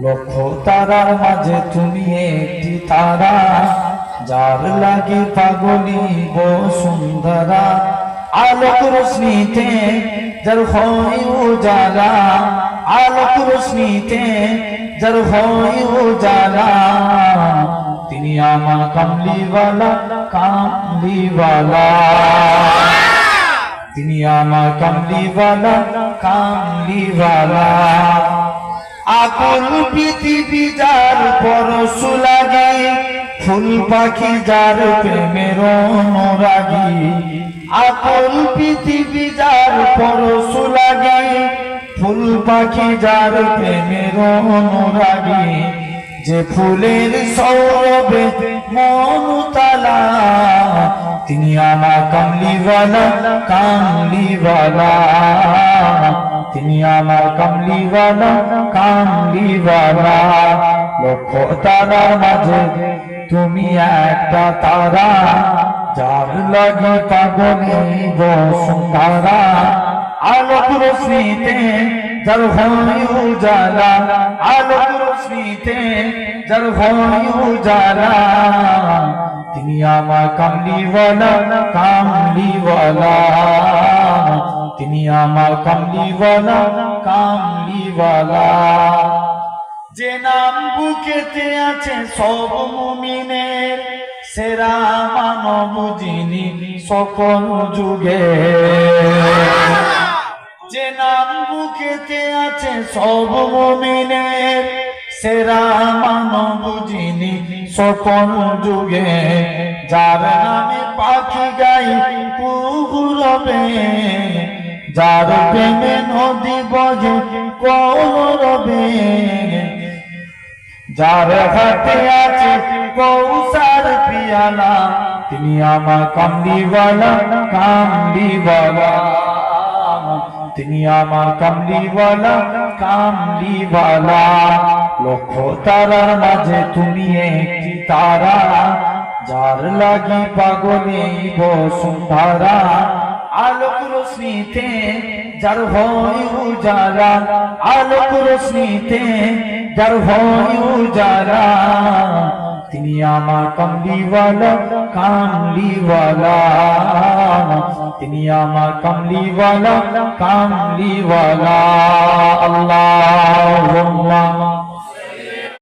লক্ষ তারার মাঝে তুমি একটি তারা, যার লাগে পাগলি বসুন্ধরা আলোক রশ্মিতে যার হয় উজালা, আলোক রশ্মিতে যার হয় উজালা। তিনি আমার কামলিওয়ালা কামলিওয়ালা। তিনি আমার কামলিওয়ালা কামলিওয়ালা। আকুল পৃথিবী যার পরশ লাগে ফুল পাখি যার প্রেমের অনুরাগী। আকুল পৃথিবী যার পরশ লাগে ফুল পাখি যার প্রেমের অনুরাগী। যে ফুলের সৌরভে মনুতালা তিনি আমার কামলিওয়ালা কামলিওয়ালা। তিনি আমার কামলিওয়ালা কামলিওয়ালা লক্ষ তারার মাঝে তুমি একটা তারা যার লাগে পাগলে বসুন্ধরা আলোক রশ্মিতে যার হয় উজালা আলোক রশ্মিতে যার হয় উজালা তিনি আমার কামলিওয়ালা কামলিওয়ালা তিনি আমার কামলিওয়ালা কামলিওয়ালা যে নাম বুকেতে আছে সব মুমিনের সেরা মানব যিনি সকল যুগে। যে নাম বুকেতে আছে সব মুমিনের সেরা মানব যিনি সকল যুগে। যার নামে পাখি গাই কুহুরবে যার প্রেমে নদী বজে কৌরবে যার হাতে আছে কৌসার পিয়ালা তিনি আমার কামলিওয়ালা কামলিওয়ালা। তিনি আমার কামলিওয়ালা কামলিওয়ালা। লক্ষ তারার মাঝে তুমি একটি তারা যার লাগি পাগলে বসুন্ধরা। আলোক রশ্মিতে, যার হয় উজালা, আলোক রশ্মিতে, যার হয় উজালা। তিনি আমার কামলিওয়ালা কামলিওয়ালা। তিনি আমার কামলিওয়ালা কামলিওয়ালা। আল্লাহ